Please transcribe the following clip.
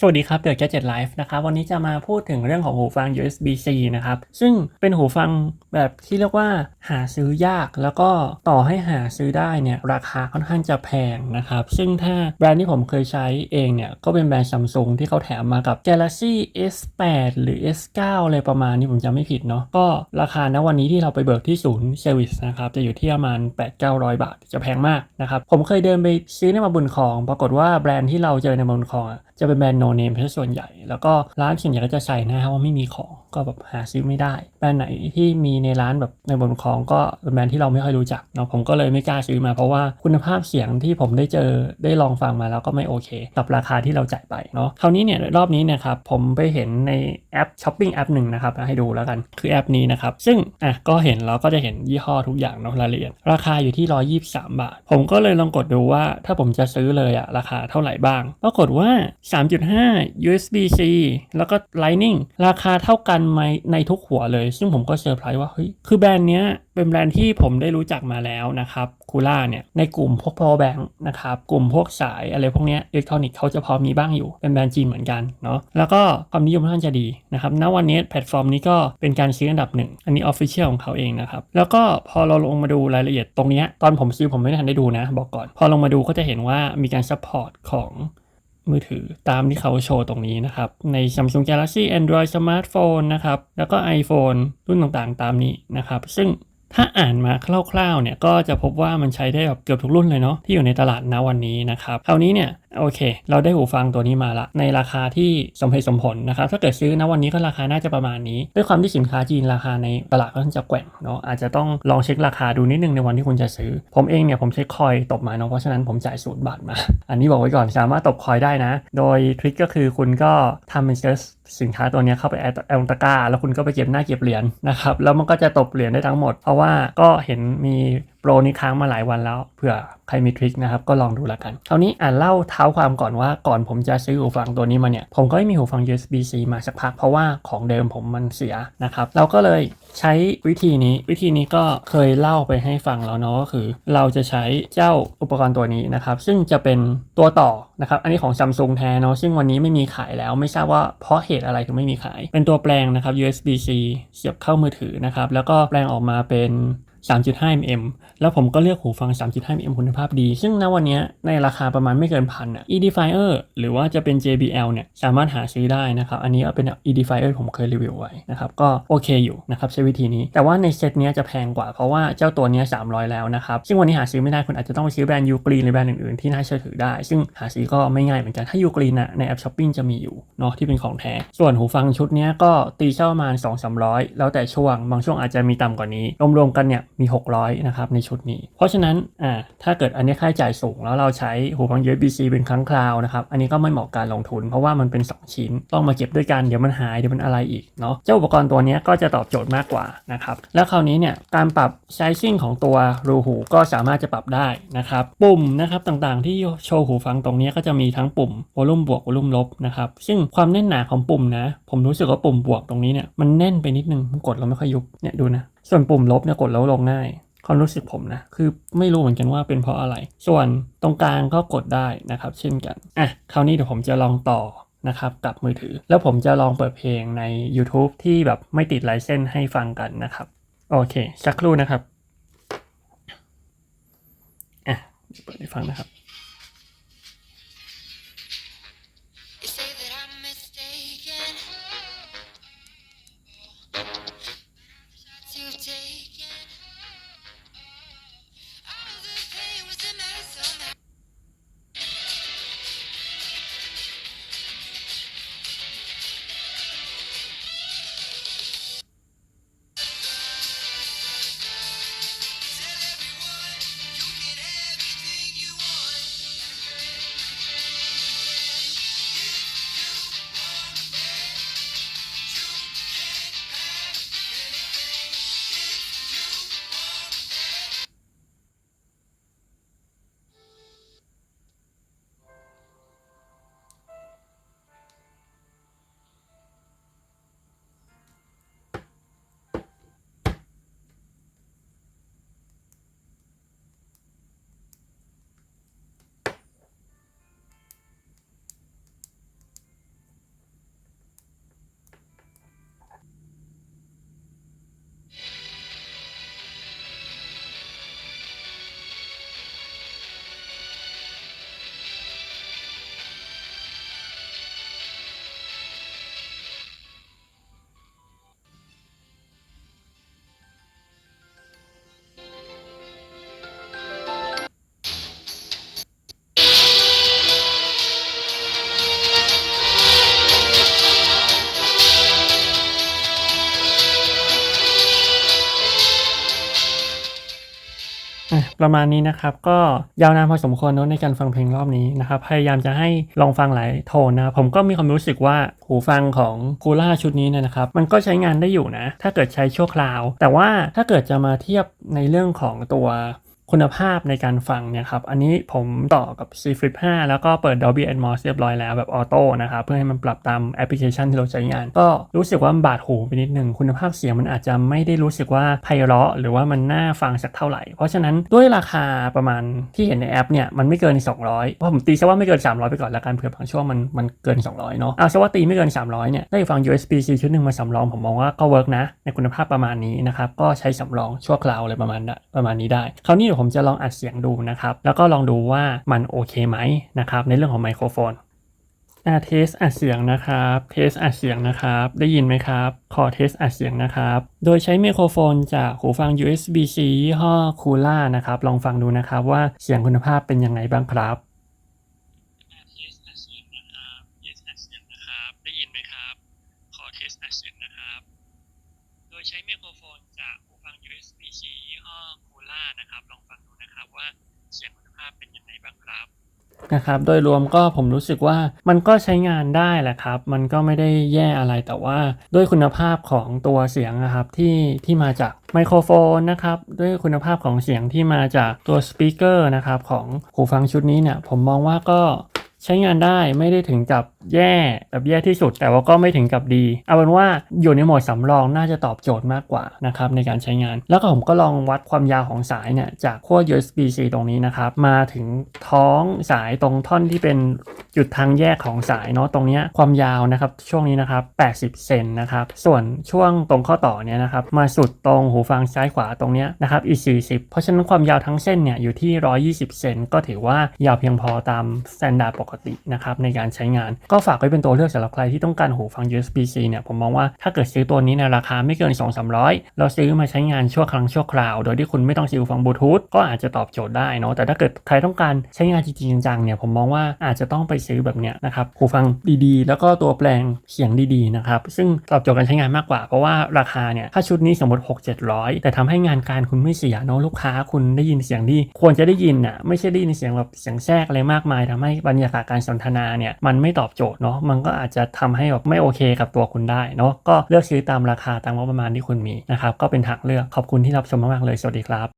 สวัสดีครับเดี๋ยว Gadget Life นะครับวันนี้จะมาพูดถึงเรื่องของหูฟัง USB-C นะครับซึ่งเป็นหูฟังแบบที่เรียกว่าหาซื้อยาก แล้วก็ต่อให้หาซื้อได้เนี่ยราคาค่อนข้างจะแพงนะครับซึ่งถ้าแบรนด์ที่ผมเคยใช้เองเนี่ยก็เป็นแบรนด์ซัมซุงที่เขาแถมมากับ Galaxy S8 หรือ S9 อะไรประมาณนี้ผมจำไม่ผิดเนาะก็ราคาณวันนี้ที่เราไปเบิกที่ศูนย์เซอร์วิสนะครับจะอยู่ที่ประมาณ 8-900 บาทจะแพงมากนะครับผมเคยเดินไปซื้อในมาบุญคลอง ปรากฏว่าแบรนด์ที่เราเจอในมาบุญคลองอะ จะเป็นแบรนด์โนเนมเป็นส่วนใหญ่ แล้วก็ร้านเขียนใหญ่ก็จะใส่นะครับว่าไม่มีของ ก็แบบหาซื้อไม่ได้ แบรนด์ไหนที่มีในร้านแบบในบนคลองก็เป็นแบรนด์ที่เราไม่ค่อยรู้จักเนาะผมก็เลยไม่กล้าซื้อมาเพราะว่าคุณภาพเสียงที่ผมได้เจอได้ลองฟังมาแล้วก็ไม่โอเค กับราคาที่เราจ่ายไปเนาะคราวนี้เนี่ยรอบนี้เนะครับผมไปเห็นในแอปช้อปปิ้งแอปหนึ่งนะครับให้ดูแล้วกันคือแอปนี้นะครับซึ่งอะก็เห็นแล้วก็จะเห็นยี่ห้อทุกอย่างเนาะรายละเอียดราคาอยู่ที่ 123 บาท ผมก็เลยลองกดดูว่าถ้าผมจะซื้อเลยอะราคาเท่าไหร่บ้าง ปรากฏว่า 3.5 USB-C แล้วก็ Lightning ราคาเท่ากันไมในทุกหัวเลย ซึ่งผมก็เซอร์ไพรส์ว่าเฮ้ยคือแบรนด์เนี้ยเป็นแบรนด์ที่ผมได้รู้จักมาแล้วนะครับคูล่าเนี่ยในกลุ่มพวก power bank นะครับกลุ่มพวกสายอะไรพวกเนี้ยอิเล็กทรอนิกส์เขาจะพอมีบ้างอยู่เป็นแบรนด์จีนเหมือนกันเนาะแล้วก็ความนิยมค่อนข้าจะดีนะครับณวันนี้แพลตฟอร์มนี้ก็เป็นการซื้ออันดับหนึ่งอันนี้ Official ของเขาเองนะครับแล้วก็พอเราลงมาดูรายละเอียดตรงเนี้ยตอนผมซื้อผมไม่ได้ทันได้ดูนะ บอกก่อน พอลงมาดูก็จะเห็นว่ามีการซัพพอร์ตของ มือถือตามที่เขาโชว์ตรงนี้นะครับ ใน Samsung Galaxy Android Smartphone นะครับ แล้วก็ iPhone รุ่นต่างๆ ตามนี้นะครับ ซึ่ง ถ้าอ่านมาคร่าวๆเนี่ยก็จะพบว่ามันใช้ได้แบบเกือบทุกรุ่นเลยเนาะที่อยู่ในตลาดณวันนี้นะครับคราวนี้เนี่ยโอเค เราได้หูฟังตัวนี้มาละ ในราคาที่สมเหตุสมผลนะครับ ถ้าเกิดซื้อณวันนี้ก็ราคาน่าจะประมาณนี้ ด้วยความที่สินค้าจีนราคาในตลาดก็จะแกว่งเนาะอาจจะต้องลองเช็คราคาดูนิดนึงในวันที่คุณจะซื้อ ผมเองเนี่ยผมเช็คคอยตบมาเนาะเพราะฉะนั้นผมจ่ายศูนย์บาทมา อันนี้บอกไว้ก่อนสามารถตบคอยได้นะ โดยทริคก็คือคุณก็ทำเป็นเซิร์ สินค้าตัวนี้เข้าไปแอดแอลตะกาแล้วคุณก็ไปเก็บหน้าเก็บเหรียญนะครับแล้วมันก็จะตบเหรียญได้ทั้งหมด เพราะว่าก็เห็นมี โปรนี้ค้างมาหลายวันแล้วเผื่อใครมีทริคนะครับก็ลองดูแล้วกันคราวนี้อ่านเล่าเท้าความก่อนว่าก่อนผมจะซื้อหูฟังตัวนี้มาเนี่ย ผมก็ไม่มีหูฟัง USB-C มาสักพักเพราะว่าของเดิมผมมันเสียนะครับ เราก็เลยใช้วิธีนี้วิธีนี้ก็เคยเล่าไปให้ฟังแล้วเนาะก็คือ เราจะใช้เจ้าอุปกรณ์ตัวนี้นะครับ ซึ่งจะเป็นตัวต่อนะครับอันนี้ของซัมซุงแท้เนาะซึ่งวันนี้ไม่มีขายแล้วไม่ทราบว่าเพราะเหตุอะไรถึงไม่มีขาย เป็นตัวแปลงนะครับ USB-C เสียบเข้ามือถือนะครับแล้วก็แปลงออกมาเป็น 3.5 mm แล้วผมก็เลือกหูฟัง 3.5 mm คุณภาพดี ซึ่งณวันนี้ในราคาประมาณไม่เกินพันอะ Edifier หรือว่าจะเป็น JBL เนี่ยสามารถหาซื้อได้นะครับ อันนี้เป็น Edifier ผมเคยรีวิวไว้นะครับ ก็โอเคอยู่นะครับใช้วิธีนี้ แต่ว่าในเซตนี้จะแพงกว่าเพราะว่าเจ้าตัวนี้ 300 แล้วนะครับ ซึ่งวันนี้หาซื้อไม่ได้คุณอาจจะต้องไปซื้อแบรนด์ยูกรีนหรือแบรนด์อื่นๆที่น่าเชื่อถือได้ ซึ่งหาซื้อก็ไม่ง่ายเหมือนกัน ถ้ายูกรีนอะในแอปช้อปปิ้งจะมีอยู่เนาะที่เป็นของแท้ ส่วนหูฟังชุดนี้ก็ตีเช่าประมาณ2-300 แล้วแต่ช่วงบางช่วงอาจจะมีต่ำกว่านี้รวมๆกันเนี่ยมี 600 นะครับ ในชุดนี้ เพราะฉะนั้นอ่าถ้าเกิดอันนี้ค่าใช้จ่ายสูงแล้วเราใช้หูฟัง USB-C เป็นครั้งคราวนะครับ อันนี้ก็ไม่เหมาะการลงทุน เพราะว่ามันเป็น 2 ชิ้น ต้องมาเก็บด้วยกัน เดี๋ยวมันหาย เดี๋ยวมันอะไรอีกเนาะ เจ้าอุปกรณ์ตัวนี้ก็จะตอบโจทย์มากกว่านะครับ แล้วคราวนี้เนี่ย การปรับไซซิ่งของตัวรูหูก็สามารถจะปรับได้นะครับ ปุ่มนะครับต่างๆ ที่โชว์หูฟังตรงนี้ก็จะมีทั้งปุ่มวอลลุ่มบวกวอลลุ่มลบนะครับ ซึ่งความแน่นหนาของปุ่มนะ ผมรู้สึกว่าปุ่มบวกตรงนี้เนี่ยมันแน่นไปนิดนึง กดแล้วไม่ค่อยยุบ เนี่ยดูนะ ส่วนปุ่มลบเนี่ยกดแล้วลงง่ายความรู้สึกผมนะ คือไม่รู้เหมือนกันว่าเป็นเพราะอะไร ส่วนตรงกลางก็กดได้นะครับ เช่นกัน อะ คราวนี้เดี๋ยวผมจะลองต่อนะครับกับมือถือ แล้วผมจะลองเปิดเพลงใน YouTube ที่แบบไม่ติดไลเซนส์ให้ฟังกันนะครับ โอเค สักครู่นะครับ อะเปิดให้ฟังนะครับ ประมาณนี้นะครับ ก็ยาวนานพอสมควรเนาะในการฟังเพลงรอบนี้นะครับ พยายามจะให้ลองฟังหลายโทนนะผมก็มีความรู้สึกว่าหูฟังของคูล่าชุดนี้เนี่ยนะครับ มันก็ใช้งานได้อยู่นะ ถ้าเกิดใช้ชั่วคราว แต่ว่าถ้าเกิดจะมาเทียบในเรื่องของตัว คุณภาพในการฟังเนี่ยครับ อันนี้ผมต่อกับ C Flip 5 แล้วก็เปิด Dolby Atmos เรียบร้อยแล้วแบบออโต้นะครับ เพื่อให้มันปรับตามแอปพลิเคชันที่เราใช้งาน ก็รู้สึกว่ามันบาดหูไปนิดนึง คุณภาพเสียงมันอาจจะไม่ได้รู้สึกว่าไพเราะหรือว่ามันน่าฟังสักเท่าไหร่ เพราะฉะนั้นด้วยราคาประมาณที่เห็นในแอปเนี่ยมันไม่เกิน 200เพราะผมตีซะว่าไม่เกิน 300 ไปก่อนละกันเผื่อบางช่วงมันมันเกิน 200เนาะเอาซะว่าตีไม่เกิน 300เนี่ยได้ฟัง USB-C ชุดหนึ่งมาสำรองผมมองว่าก็เวิร์กนะในคุณภาพประมาณนี้นะครับก็ใช้สำรองชั่วคราวอะไรประมาณประมาณนี้ได้คราวนี้เดี๋ยวผมจะลองอัดเสียงดูนะครับ แล้วก็ลองดูว่ามันโอเคไหมนะครับ ในเรื่องของไมโครโฟนอ่าเทสอัดเสียงนะครับ เทสอัดเสียงนะครับ ได้ยินไหมครับ ขอเทสอัดเสียงนะครับ โดยใช้ไมโครโฟนจากหูฟัง USB-C ยี่ห้อคูล่านะครับ ลองฟังดูนะครับว่าเสียงคุณภาพเป็นยังไงบ้างครับเทสอัดเสียงนะครับเทสอัดเสียงนะครับ ได้ยินไหมครับ ขอเทสอัดเสียงนะครับ โดยใช้ไมโครโฟนจากหูฟัง USB-C ยี่ห้อ Kula นะครับ ลองฟังดูนะครับว่าเสียงคุณภาพเป็นยังไงบ้างครับ นะครับโดยรวมก็ผมรู้สึกว่ามันก็ใช้งานได้แหละครับ มันก็ไม่ได้แย่อะไรแต่ว่าด้วยคุณภาพของตัวเสียงนะครับที่ที่มาจากไมโครโฟนนะครับด้วยคุณภาพของเสียงที่มาจากตัวสปีกเกอร์นะครับของหูฟังชุดนี้เนี่ยผมมองว่าก็ ใช้งานได้ไม่ได้ถึงกับแย่แบบแย่ที่สุด แต่ว่าก็ไม่ถึงกับดี เอาเป็นว่าอยู่ในโหมดสำรองน่าจะตอบโจทย์มากกว่านะครับในการใช้งาน แล้วก็ผมก็ลองวัดความยาวของสายเนี่ยจากขั้ว USB-C ตรงนี้นะครับมาถึงท้องสายตรงท่อนที่เป็น จุดทางแยกของสายเนาะตรงนี้ความยาวนะครับช่วงนี้นะครับ 80 เซนนะครับ ส่วนช่วงตรงข้อต่อเนี่ยนะครับมาสุดตรงหูฟังซ้ายขวาตรงนี้นะครับอีก 40 เพราะฉะนั้นความยาวทั้งเส้นเนี่ยอยู่ที่ 120 เซนก็ถือว่ายาวเพียงพอตามสแตนดาร์ดปกตินะครับในการใช้งาน ก็ฝากไว้เป็นตัวเลือกสำหรับใครที่ต้องการหูฟัง USB-C เนี่ยผมมองว่าถ้าเกิดซื้อตัวนี้ในราคาไม่เกิน 2-300 เราซื้อมาใช้งานชั่วครั้งชั่วคราว โดยที่คุณไม่ต้องซื้อหูฟังบลูทูธก็อาจจะตอบโจทย์ได้เนาะแต่ถ้าเกิดใครต้องการใช้งานจริงๆจังๆเนี่ยผมมองว่าอาจจะต้องไปซอแบบเนี้ยนะครับหูฟังดีๆ แล้วก็ตัวแปลงเสียงดีๆนะครับซึ่งตอบโจทย์การใช้งานมากกว่า เพราะว่าราคาเนี่ยถ้าชุดนี้สมมติ 6-700 แต่ทำให้งานการคุณไม่เสียเนาะลูกค้าคุณได้ยินเสียงที่ควรจะได้ยินน่ะไม่ใช่ได้ยินเสียงแบบเสียงแทรกอะไรมากมายทำให้บรรยากาศการสนทนาเนี่ยมันไม่ตอบโจทย์เนาะมันก็อาจจะทำให้แบบไม่โอเคกับตัวคุณได้เนาะก็เลือกซื้อตามราคาตามงบประมาณที่คุณมีนะครับก็เป็นทางเลือกขอบคุณที่รับชมมากๆเลยสวัสดีครับ